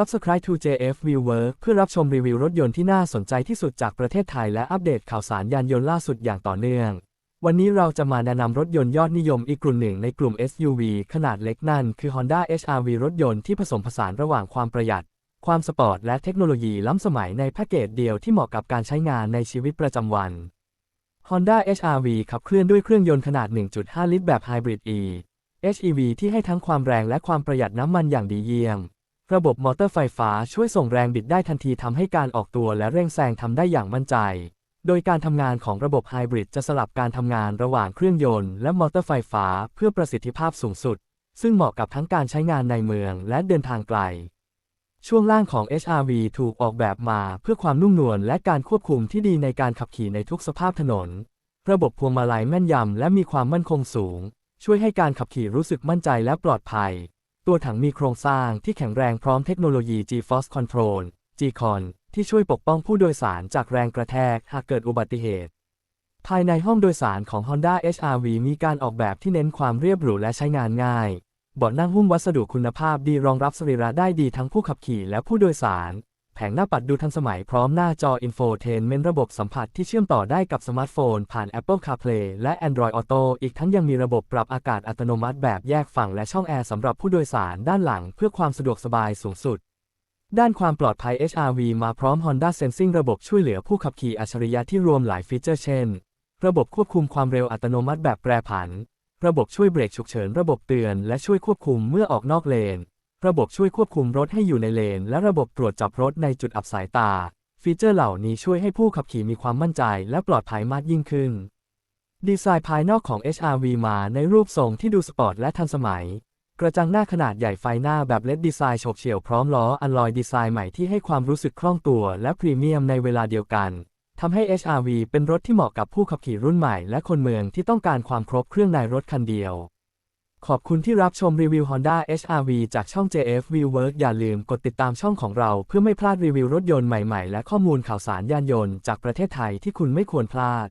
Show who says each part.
Speaker 1: Subscribe to JF Viewer เพื่อรับชมรีวิวรถยนต์ที่น่าสนใจที่สุดจากประเทศไทยและอัปเดตข่าวสารยานยนต์ล่าสุดอย่างต่อเนื่อง วันนี้เราจะมาแนะนำรถยนต์ยอดนิยมอีกกลุ่มหนึ่งในกลุ่ม SUV ขนาดเล็กนั่นคือ Honda HR-V รถยนต์ที่ผสมผสานระหว่างความประหยัด ความสปอร์ตและเทคโนโลยีล้ำสมัยในแพ็กเกจเดียวที่เหมาะกับการใช้งานในชีวิตประจำวัน Honda HR-V ขับเคลื่อนด้วยเครื่องยนต์ขนาด 1.5 ลิตรแบบ Hybrid E HEV ที่ให้ทั้งความแรงและความประหยัดน้ำมันอย่างดีเยี่ยม ระบบมอเตอร์ไฟฟ้าช่วยส่งแรงบิดได้ทันทีทำให้การออกตัวและเร่งแซงทำได้อย่างมั่นใจ โดยการทำงานของระบบไฮบริดจะสลับการทำงานระหว่างเครื่องยนต์และมอเตอร์ไฟฟ้าเพื่อประสิทธิภาพสูงสุด ซึ่งเหมาะกับทั้งการใช้งานในเมืองและเดินทางไกล ช่วงล่างของ HRV ถูกออกแบบมาเพื่อความนุ่มนวลและการควบคุมที่ดีในการขับขี่ในทุกสภาพถนน ระบบพวงมาลัยแม่นยำและมีความมั่นคงสูง ช่วยให้การขับขี่รู้สึกมั่นใจและปลอดภัย ตัวถังมีโครงสร้างที่แข็งแรงพร้อมเทคโนโลยี G-Force Control G-Con ที่ช่วยปกป้องผู้โดยสารจากแรงกระแทกหากเกิดอุบัติเหตุ ภายในห้องโดยสารของ Honda HR-V มีการออกแบบที่เน้นความเรียบหรูและใช้งานง่ายเบาะนั่งหุ้มวัสดุคุณภาพดีรองรับสรีระได้ดีทั้งผู้ขับขี่และผู้โดยสาร แผงหน้าปัดดูทันสมัยพร้อมหน้าจอ Infotainment ระบบสัมผัสที่เชื่อมต่อได้กับสมาร์ทโฟน ผ่าน Apple CarPlay และ Android Auto อีกทั้งยังมีระบบปรับอากาศอัตโนมัติแบบแยกฝั่งและช่องแอร์สำหรับผู้โดยสารด้านหลังเพื่อความสะดวกสบายสูงสุด ด้านความปลอดภัย HRV มาพร้อม Honda Sensing ระบบช่วยเหลือผู้ขับขี่อัจฉริยะที่รวมหลายฟีเจอร์เช่น ระบบควบคุมความเร็วอัตโนมัติแบบแปรผัน ระบบช่วยเบรกฉุกเฉิน ระบบเตือน และช่วยควบคุมเมื่อออกนอกเลน ระบบช่วยควบคุมรถให้อยู่ในเลน และระบบตรวจจับรถในจุดอับสายตา ฟีเจอร์เหล่านี้ช่วยให้ผู้ขับขี่มีความมั่นใจและปลอดภัยมากยิ่งขึ้น ดีไซน์ภายนอกของ HRV มาในรูปทรงที่ดูสปอร์ตและทันสมัย กระจังหน้าขนาดใหญ่ไฟหน้าแบบเลดดีไซน์โฉบเฉี่ยวพร้อมล้ออันลอยดีไซน์ใหม่ที่ให้ความรู้สึกคล่องตัวและพรีเมียมในเวลาเดียวกันทำให้ HRV เป็นรถที่เหมาะกับผู้ขับขี่รุ่นใหม่และคนเมืองที่ต้องการความครบเครื่องในรถคันเดียว ขอบคุณที่รับชมรีวิว Honda HR-V จากช่อง JF Viewwork อย่าลืมกดติดตามช่องของเราเพื่อไม่พลาดรีวิวรถยนต์ใหม่ๆ และข้อมูลข่าวสารยานยนต์จากประเทศไทยที่คุณไม่ควรพลาด